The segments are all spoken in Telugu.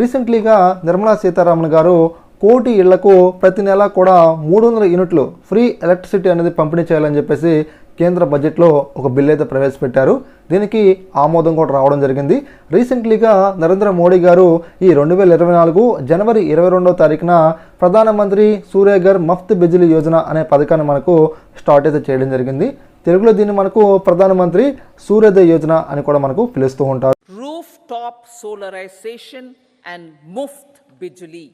రీసెంట్లీగా నిర్మలా సీతారామన్ గారు కోటి ఇళ్ళకు ప్రతి నెల కూడా మూడు వందల యూనిట్లు ఫ్రీ ఎలక్ట్రిసిటీ అనేది పంపిణీ చేయాలని చెప్పేసి కేంద్ర బడ్జెట్లో ఒక బిల్ అయితే ప్రవేశపెట్టారు. దీనికి ఆమోదం కూడా రావడం జరిగింది. రీసెంట్లీగా నరేంద్ర మోడీ గారు ఈ రెండు వేల ఇరవై నాలుగు జనవరి ఇరవై రెండవ తారీఖున ప్రధానమంత్రి సూర్యఘర్ మఫ్త్ బిజిలీ యోజన అనే పథకాన్ని మనకు స్టార్ట్ అయితే చేయడం జరిగింది. తెలుగులో దీన్ని మనకు ప్రధానమంత్రి సూర్యోదయ యోజన అని కూడా మనకు పిలుస్తూ ఉంటారు. Roof top solarisation and Muft Bijli.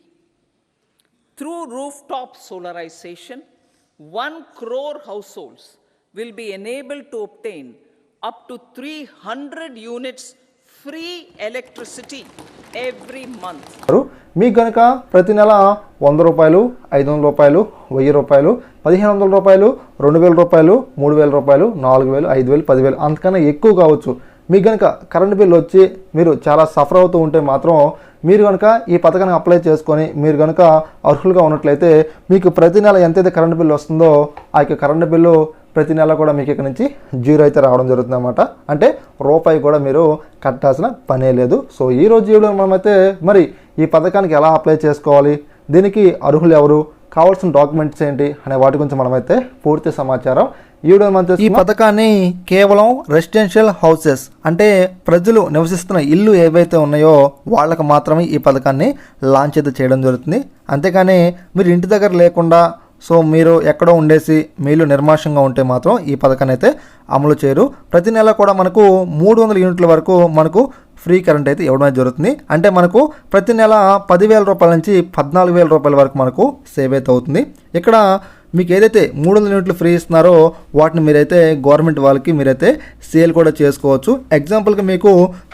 Through rooftop solarization, one crore households will be enabled to obtain up to 300 units free electricity every month. మీకు కనుక ప్రతి నెల వంద రూపాయలు ఐదు వందల రూపాయలు వెయ్యి రూపాయలు పదిహేను వందల రూపాయలు రెండు వేల రూపాయలు మూడు వేల రూపాయలు నాలుగు వేలు ఐదు వేలు పదివేలు అంతకన్నా ఎక్కువ కావచ్చు మీకు కనుక కరెంట్ బిల్ వచ్చి మీరు చాలా సఫర్ అవుతూ ఉంటే మాత్రం మీరు కనుక ఈ పథకాన్ని అప్లై చేసుకొని మీరు కనుక అర్హులుగా ఉన్నట్లయితే మీకు ప్రతి నెల ఎంతైతే కరెంట్ బిల్ వస్తుందో ఆ యొక్క కరెంట్ బిల్లు ప్రతి నెల కూడా మీకు ఇక్కడ నుంచి జీరో అయితే రావడం జరుగుతుంది అనమాట అంటే రూపాయి కూడా మీరు కట్టాల్సిన పనే లేదు. సో ఈ రోజు వీడియో మనమైతే మరి ఈ పథకానికి ఎలా అప్లై చేసుకోవాలి? దీనికి అర్హులు ఎవరు? కావాల్సిన డాక్యుమెంట్స్ ఏంటి? అనే వాటి గురించి మనమైతే పూర్తి సమాచారం వీడియో మనం ఈ పథకాన్ని కేవలం రెసిడెన్షియల్ హౌసెస్ అంటే ప్రజలు నివసిస్తున్న ఇల్లు ఏవైతే ఉన్నాయో వాళ్ళకి మాత్రమే ఈ పథకాన్ని లాంచ్ అయితే చేయడం జరుగుతుంది. అంతేకాని మీరు ఇంటి దగ్గర లేకుండా సో మీరు ఎక్కడో ఉండేసి మీలు నిర్మాషంగా ఉంటే మాత్రం ఈ పథకాన్ని అయితే అమలు చేయరు. ప్రతి నెల కూడా మనకు మూడు వందల యూనిట్ల వరకు మనకు ఫ్రీ కరెంట్ అయితే ఇవ్వడం జరుగుతుంది. అంటే మనకు ప్రతి నెల పదివేల రూపాయల నుంచి పద్నాలుగు వేల రూపాయల వరకు మనకు సేవ్ అయితే అవుతుంది. ఇక్కడ మీకు ఏదైతే మూడు వందల యూనిట్లు ఫ్రీ ఇస్తున్నారో వాటిని మీరైతే గవర్నమెంట్ వాళ్ళకి మీరైతే సేల్ కూడా చేసుకోవచ్చు. ఎగ్జాంపుల్కి మీకు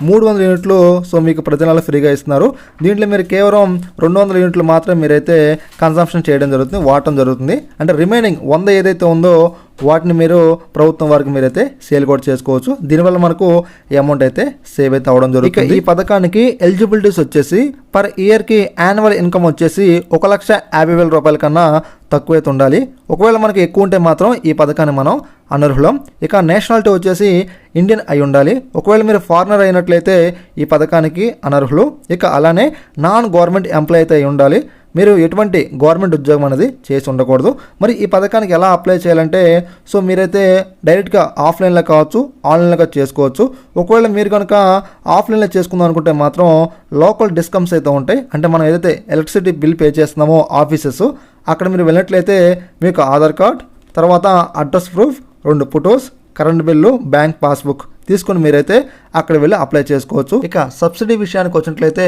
మూడు వందల యూనిట్లు సో మీకు ప్రతి నెల ఫ్రీగా ఇస్తున్నారు. దీంట్లో మీరు కేవలం రెండు వందల యూనిట్లు మాత్రమే మీరైతే కన్సంప్షన్ చేయడం జరుగుతుంది వాడటం జరుగుతుంది. అంటే రిమైనింగ్ వంద ఏదైతే ఉందో వాటిని మీరు ప్రభుత్వం వారికి మీరైతే సేల్ కూడా చేసుకోవచ్చు. దీనివల్ల మనకు అమౌంట్ అయితే సేవ్ అయితే అవడం జరుగుతుంది. ఈ పథకానికి ఎలిజిబిలిటీస్ వచ్చేసి పర్ ఇయర్కి యాన్యువల్ ఇన్కమ్ వచ్చేసి ఒక లక్ష యాభై వేల రూపాయల కన్నా తక్కువ అయితే ఉండాలి. ఒకవేళ మనకి ఎక్కువ ఉంటే మాత్రం ఈ పథకాన్ని మనం అనర్హులం. ఇక నేషనాలిటీ వచ్చేసి ఇండియన్ అయి ఉండాలి. ఒకవేళ మీరు ఫారినర్ అయినట్లయితే ఈ పథకానికి అనర్హులు. ఇక అలానే నాన్ గవర్నమెంట్ ఎంప్లాయ్ అయితే అయి ఉండాలి. మీరు ఎటువంటి గవర్నమెంట్ ఉద్యోగం అనేది చేసి ఉండకూడదు. మరి ఈ పథకానికి ఎలా అప్లై చేయాలంటే సో మీరైతే డైరెక్ట్గా ఆఫ్లైన్లో కావచ్చు ఆన్లైన్లో చేసుకోవచ్చు. ఒకవేళ మీరు కనుక ఆఫ్లైన్లో చేసుకుందాం అనుకుంటే మాత్రం లోకల్ డిస్కమ్స్ అయితే ఉంటాయి. అంటే మనం ఏదైతే ఎలక్ట్రిసిటీ బిల్ పే చేస్తున్నామో ఆఫీసెస్ అక్కడ మీరు వెళ్ళినట్లయితే మీకు ఆధార్ కార్డ్ తర్వాత అడ్రస్ ప్రూఫ్ రెండు photos current bill bank passbook తీసుకొని మీరైతే అక్కడ వెళ్ళి అప్లై చేసుకోవచ్చు. ఇక సబ్సిడీ విషయానికి వచ్చినట్లయితే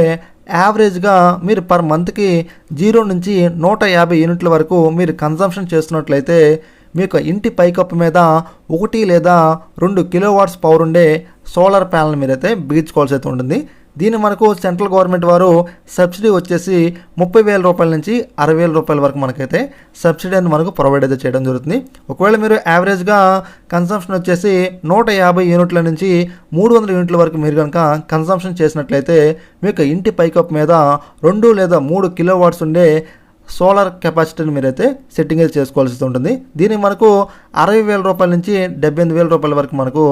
యావరేజ్గా మీరు పర్ మంత్కి జీరో నుంచి నూట యాభై యూనిట్ల వరకు మీరు కన్జంప్షన్ చేస్తున్నట్లయితే మీకు ఇంటి పైకప్పు మీద ఒకటి లేదా రెండు కిలోవాట్స్ పవర్ ఉండే సోలార్ ప్యానల్ మీరైతే బిగించుకోవాల్సి అయితే ఉంటుంది. దీన్ని మనకు సెంట్రల్ గవర్నమెంట్ వారు సబ్సిడీ వచ్చేసి ముప్పై వేల రూపాయల నుంచి అరవై వేల రూపాయల వరకు మనకైతే సబ్సిడీ అని మనకు ప్రొవైడ్ అయితే చేయడం జరుగుతుంది. ఒకవేళ మీరు యావరేజ్గా కన్సంప్షన్ వచ్చేసి నూట యాభై యూనిట్ల నుంచి మూడు వందల యూనిట్ల వరకు మీరు కనుక కన్సంప్షన్ చేసినట్లయితే మీకు ఇంటి పైకప్పు మీద రెండు లేదా మూడు కిలో వాట్స్ ఉండే సోలార్ కెపాసిటీని మీరైతే సెట్టింగ్ అయితే చేసుకోవాల్సి ఉంటుంది. దీనికి మనకు అరవై వేల రూపాయల నుంచి డెబ్బై ఎనిమిది వేల రూపాయల వరకు మనకు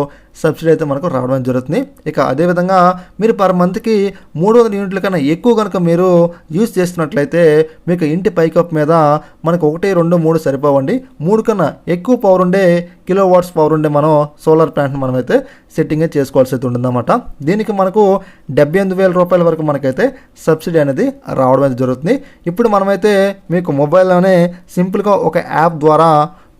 సబ్సిడీ అయితే మనకు రావడం జరుగుతుంది. ఇక అదేవిధంగా మీరు పర్ మంత్కి మూడు వందల యూనిట్ల కన్నా ఎక్కువ కనుక మీరు యూజ్ చేస్తున్నట్లయితే మీకు ఇంటి పైకప్ మీద మనకు ఒకటి రెండు మూడు సరిపోవండి. మూడు కన్నా ఎక్కువ పవర్ ఉండే కిలో వాట్స్ పవర్ ఉండే మనం సోలార్ ప్లాంట్ని మనమైతే సెట్టింగ్ చేసుకోవాల్సి అయితే ఉంటుందన్నమాట. దీనికి మనకు డెబ్బై ఎనిమిది వేల రూపాయల వరకు మనకైతే సబ్సిడీ అనేది రావడం అయితే జరుగుతుంది. ఇప్పుడు మనమైతే మీకు మొబైల్లోనే సింపుల్గా ఒక యాప్ ద్వారా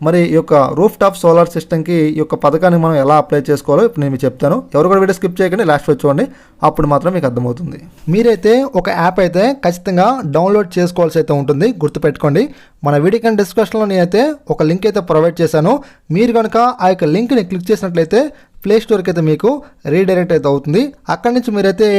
మరి ఈ యొక్క రూఫ్ టాప్ సోలార్ సిస్టమ్కి ఈ యొక్క పథకాన్ని మనం ఎలా అప్లై చేసుకోవాలో ఇప్పుడు నేను చెప్తాను. ఎవరు కూడా వీడియో స్కిప్ చేయకండి లాస్ట్ వచ్చి చూడండి. అప్పుడు మాత్రం మీకు అర్థమవుతుంది. మీరైతే ఒక యాప్ అయితే ఖచ్చితంగా డౌన్లోడ్ చేసుకోవాల్సి అయితే ఉంటుంది. గుర్తుపెట్టుకోండి. మన వీడియో కింద డిస్క్రిప్షన్లో నేనైతే ఒక లింక్ అయితే ప్రొవైడ్ చేశాను. మీరు కనుక ఆ యొక్క లింక్ని క్లిక్ చేసినట్లయితే ప్లే స్టోర్కి అయితే మీకు రీడైరెక్ట్ అయితే అవుతుంది. అక్కడి నుంచి మీరైతే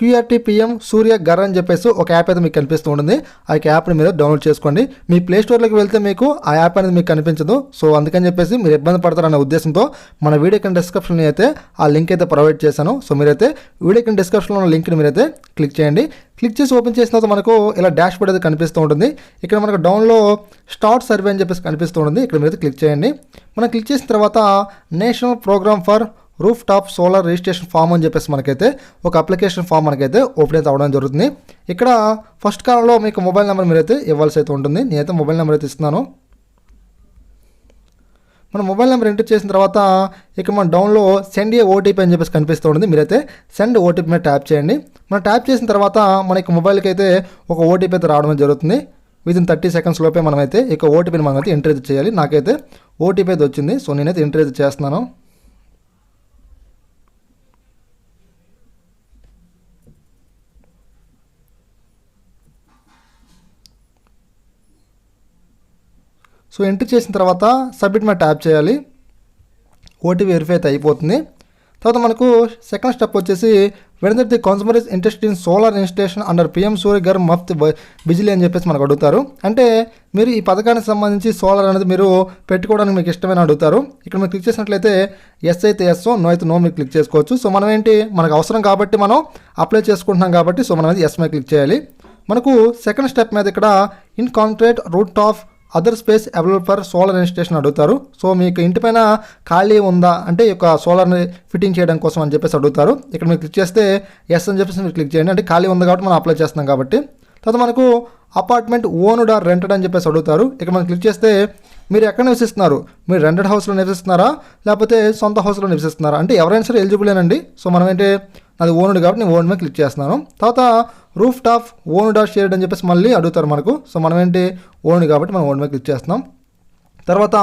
క్యూఆర్టీ పిఎం సూర్య గర్ అని చెప్పేసి ఒక యాప్ అయితే మీకు కనిపిస్తూ ఉంటుంది. ఆ యొక్క యాప్ని మీరు డౌన్లోడ్ చేసుకోండి. మీ ప్లే స్టోర్లోకి వెళ్తే మీకు ఆ యాప్ అనేది మీకు కనిపించదు. సో అందుకని చెప్పేసి మీరు ఇబ్బంది పడతారనే ఉద్దేశంతో మన వీడియో కింద డిస్క్రిప్షన్ అయితే ఆ లింక్ అయితే ప్రొవైడ్ చేశాను. సో మీరైతే వీడియో కింద డిస్క్రిప్షన్లో ఉన్న లింక్ని మీరైతే క్లిక్ చేయండి. క్లిక్ చేసి ఓపెన్ చేసిన తర్వాత మనకు ఇలా డాష్ బోర్డ్ అయితే కనిపిస్తూ ఉంటుంది. ఇక్కడ మనకు డౌన్లో స్టార్ట్ సర్వే అని చెప్పేసి కనిపిస్తూ ఉంటుంది. ఇక్కడ మీరు క్లిక్ చేయండి. మనం క్లిక్ చేసిన తర్వాత national programme for roof top solar registration form అని చెప్పేసి మనకైతే ఒక అప్లికేషన్ ఫామ్ మనకైతే ఓపెన్ అయితే అవ్వడం జరుగుతుంది. ఇక్కడ ఫస్ట్ కాలంలో మీకు మొబైల్ నెంబర్ మీరైతే ఇవ్వాల్సి అయితే ఉంటుంది. నేనైతే మొబైల్ నెంబర్ అయితే ఇస్తున్నాను. మన మొబైల్ నెంబర్ ఎంటర్ చేసిన తర్వాత ఇక మన డౌన్లో సెండ్ ఏ ఓటీపీ అని చెప్పేసి కనిపిస్తూ ఉంటుంది. మీరైతే సెండ్ ఓటీపీ మీద ట్యాప్ చేయండి. మనం ట్యాప్ చేసిన తర్వాత మనకి మొబైల్కి అయితే ఒక ఓటీపీ అయితే రావడం జరుగుతుంది. విదిన్ థర్టీ సెకండ్స్ లోపే మనమైతే ఇక ఓటీపీని మనం అయితే ఎంటర్ అయితే చేయాలి. నాకైతే ఓటీపీ అయితే వచ్చింది. సో నేనైతే ఎంటర్ అయితే చేస్తున్నాను. సో ఎంటర్ చేసిన తర్వాత సబ్మిట్ మీద ట్యాప్ చేయాలి. ఓటీపీ వెరిఫై అయితే అయిపోతుంది. తర్వాత మనకు సెకండ్ స్టెప్ వచ్చేసి whether the consumer is interest in solar installation under PM Surya Ghar Muft Bijli అని చెప్పేసి మనకు అడుగుతారు. అంటే మీరు ఈ పథకానికి సంబంధించి సోలార్ అనేది మీరు పెట్టుకోవడానికి మీకు ఇష్టమైన అడుగుతారు. ఇక్కడ మీరు క్లిక్ చేసినట్లయితే ఎస్ అయితే ఎస్ నో అయితే నో మీరు క్లిక్ చేసుకోవచ్చు. సో మనం ఏంటి? మనకు అవసరం కాబట్టి మనం అప్లై చేసుకుంటున్నాం కాబట్టి సో మనం ఎస్ మీద క్లిక్ చేయాలి. మనకు సెకండ్ స్టెప్ మీద ఇక్కడ in contract root of other space available for solar installation అడుగుతారు. సో మీకు ఇంటిపైన ఖాళీ ఉందా అంటే ఈ యొక్క సోలార్ని ఫిట్టింగ్ చేయడం కోసం అని చెప్పేసి అడుగుతారు. ఇక్కడ మీరు క్లిక్ చేస్తే ఎస్ అని చెప్పేసి మీరు క్లిక్ చేయండి. అంటే ఖాళీ ఉంది కాబట్టి మనం అప్లై చేస్తున్నాం కాబట్టి. తర్వాత మనకు అపార్ట్మెంట్ ఓనుడ్ ఆర్ రెంటెడ్ అని చెప్పేసి అడుగుతారు. ఇక్కడ మనం క్లిక్ చేస్తే మీరు ఎక్కడ నివసిస్తున్నారు? మీరు రెంటెడ్ హౌస్లో నివసిస్తున్నారా? లేకపోతే సొంత హౌస్లో నివసిస్తున్నారా? అంటే ఎవరైనా సరే ఎలిజిబులేనండి సో మనం ఏంటి అది ఓనుడు కాబట్టి నేను ఓన్ మీద క్లిక్ చేస్తున్నాను. తర్వాత roof top own dot shared అని చెప్పేసి మళ్ళీ అడుగుతారు మనకు. సో మనం ఏంటి ఓన్ కాబట్టి మనం ఓన్ మీద క్లిక్ చేస్తున్నాం. తర్వాత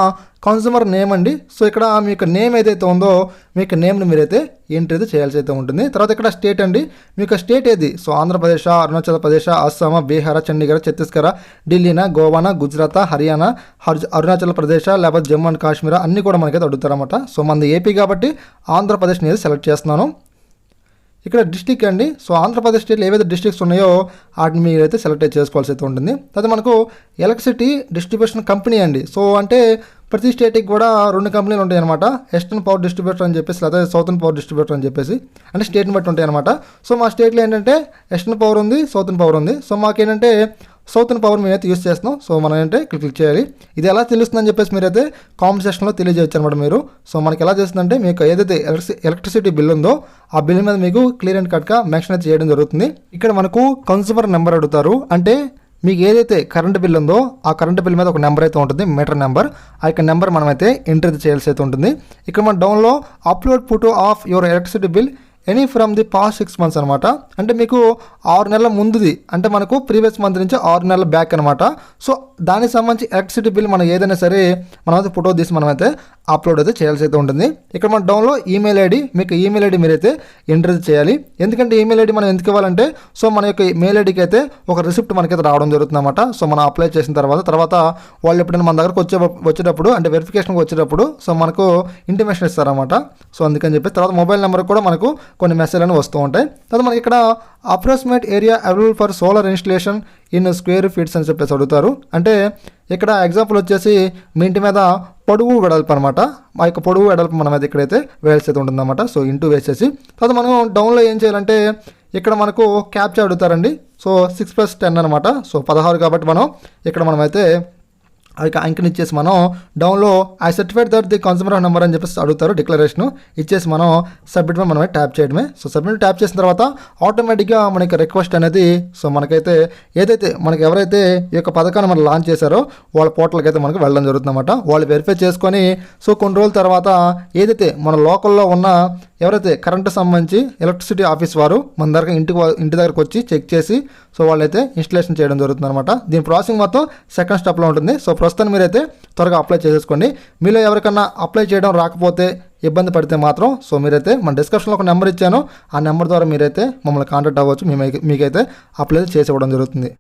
కన్సూమర్ నేమ్ అండి. సో ఇక్కడ మీ యొక్క నేమ్ ఏదైతే ఉందో మీకు నేమ్ని మీరైతే ఎంట్రీ అయితే చేయాల్సి అయితే ఉంటుంది. తర్వాత ఇక్కడ స్టేట్ అండి. మీకు స్టేట్ ఏది? సో ఆంధ్రప్రదేశ్ అరుణాచల్ ప్రదేశ్ అస్సాం బీహార్ చండీగఢ్ ఛత్తీస్గఢ్ ఢిల్లీనా గోవానా గుజరాత్ హర్యానా అరుణాచల్ ప్రదేశ్ లేకపోతే జమ్మూ అండ్ కాశ్మీర్ అన్నీ కూడా మనకైతే అడుగుతారన్నమాట. సో మనది ఏపీ కాబట్టి ఆంధ్రప్రదేశ్ అనేది సెలెక్ట్ చేస్తున్నాను. ఇక్కడ డిస్టిక్ అండి. సో ఆంధ్రప్రదేశ్ స్టేట్లో ఏవైతే డిస్ట్రిక్ట్స్ ఉన్నాయో వాటిని మీరైతే సెలెక్ట్ చేసుకోవాల్సి అయితే ఉంటుంది. తర్వాత మనకు ఎలక్ట్రిసిటీ డిస్ట్రిబ్యూషన్ కంపెనీ అండి. సో అంటే ప్రతి స్టేట్కి కూడా రెండు కంపెనీలు ఉంటాయి అనమాట వెస్టర్న్ పవర్ డిస్ట్రిబ్యూటర్ అని చెప్పేసి లేదా సౌతర్న్ పవర్ డిస్ట్రిబ్యూటర్ అని చెప్పేసి అంటే స్టేట్ని బట్టి ఉంటాయి అనమాట సో మా స్టేట్లో ఏంటంటే వెస్టర్న్ పవర్ ఉంది సౌతర్న్ పవర్ ఉంది. సో మాకేంటంటే సౌతర్న్ పవర్ మేమైతే యూస్ చేస్తున్నాం. సో మనం ఏంటంటే ఇక్కడ క్లిక్ చేయాలి. ఇది ఎలా తెలుస్తుందని చెప్పేసి మీరైతే కామెంట్ సెక్షన్లో తెలియజేయచ్చు అనమాట మీరు. సో మనకి ఎలా చేస్తుందంటే మీకు ఏదైతే ఎలక్ట్రిసిటీ బిల్ ఉందో ఆ బిల్ మీద మీకు క్లియర్ అండ్ కట్గా మెన్షన్ అయితే చేయడం జరుగుతుంది. ఇక్కడ మనకు కన్స్యూమర్ నెంబర్ అడుగుతారు. అంటే మీకు ఏదైతే కరెంట్ బిల్ ఉందో ఆ కరెంట్ బిల్ మీద ఒక నెంబర్ అయితే ఉంటుంది మీటర్ నెంబర్ ఆ యొక్క నెంబర్ మనమైతే ఎంటర్ చేయాల్సి అయితే ఉంటుంది. ఇక్కడ మన డౌన్లో upload photo of your electricity bill any from the past six months అనమాట అంటే మీకు ఆరు నెలల ముందుది. అంటే మనకు ప్రీవియస్ మంత్ నుంచి ఆరు నెలల బ్యాక్ అనమాట సో దానికి సంబంధించి ఎలక్ట్రిసిటీ బిల్ మనం ఏదైనా సరే మనమైతే ఫోటో తీసి మనమైతే అప్లోడ్ అయితే చేయాల్సి అయితే ఉంటుంది. ఇక్కడ మన డౌన్లో ఈమెయిల్ ఐడి మీకు ఈమెయిల్ ఐడి మీరైతే ఎంటర్ చేయాలి. ఎందుకంటే ఈమెయిల్ ఐడి మనం ఎందుకు ఇవ్వాలంటే సో మన యొక్క మెయిల్ ఐడికి అయితే ఒక రిసిప్ట్ మనకైతే రావడం జరుగుతుంది అనమాట సో మనం అప్లై చేసిన తర్వాత తర్వాత వాళ్ళు ఎప్పుడైనా మన దగ్గరకు వచ్చే వచ్చేటప్పుడు అంటే వెరిఫికేషన్కి వచ్చేటప్పుడు సో మనకు ఇంటిమేషన్ ఇస్తారన్నమాట. సో అందుకని చెప్పి తర్వాత మొబైల్ నెంబర్ కూడా మనకు కొన్ని మెసేజ్లను వస్తూ ఉంటాయి. తర్వాత మనకి ఇక్కడ approximate area available for solar installation in square feets అని చెప్పేసి అడుగుతారు. అంటే ఇక్కడ ఎగ్జాంపుల్ వచ్చేసి మీ ఇంటి మీద పొడుగు వెడల్పు అనమాట మా యొక్క పొడుగు వెడల్పు మనం అయితే ఇక్కడైతే వేయాల్సి అయితే ఉంటుందన్నమాట. సో ఇంటూ వేసేసి. తర్వాత మనం డౌన్లో ఏం చేయాలంటే ఇక్కడ మనకు క్యాప్చర్ అడుగుతారండి. సో సిక్స్ ప్లస్ టెన్ అనమాట సో పదహారు కాబట్టి మనం ఇక్కడ మనమైతే ఆ యొక్క అంకెని ఇచ్చేసి మనం డౌన్లో I certified that the consumer number అని చెప్పేసి అడుగుతారు డిక్లరేషన్. ఇచ్చేసి మనం సబ్మిట్ మీద మనమే ట్యాప్ చేయడమే. సో సబ్మిట్ ట్యాప్ చేసిన తర్వాత ఆటోమేటిక్గా మనకి రిక్వెస్ట్ అనేది సో మనకైతే ఏదైతే మనకి ఎవరైతే ఈ యొక్క పథకాన్ని మనం లాంచ్ చేశారో వాళ్ళ పోర్టల్కి అయితే మనకు వెళ్ళడం జరుగుతుందన్నమాట. వాళ్ళు వెరిఫై చేసుకొని సో కొన్ని రోజుల తర్వాత ఏదైతే మన లోకల్లో ఉన్న ఎవరైతే కరెంటు సంబంధించి ఎలక్ట్రిసిటీ ఆఫీస్ వారు మన దగ్గర ఇంటికి ఇంటి దగ్గరకు వచ్చి చెక్ చేసి సో వాళ్ళైతే ఇన్స్టలేషన్ చేయడం జరుగుతుంది అనమాట దీని ప్రాసెసింగ్ మొత్తం సెకండ్ స్టెప్లో ఉంటుంది. సో ప్రస్తుతం మీరైతే త్వరగా అప్లై చేసేసుకోండి. మీలో ఎవరికన్నా అప్లై చేయడం రాకపోతే ఇబ్బంది పడితే మాత్రం సో మీరైతే మన డిస్క్రిప్షన్లో ఒక నెంబర్ ఇచ్చాను. ఆ నెంబర్ ద్వారా మీరైతే మమ్మల్ని కాంటాక్ట్ అవ్వచ్చు. మేము మీకైతే అప్లై చేసి ఇవ్వడం జరుగుతుంది.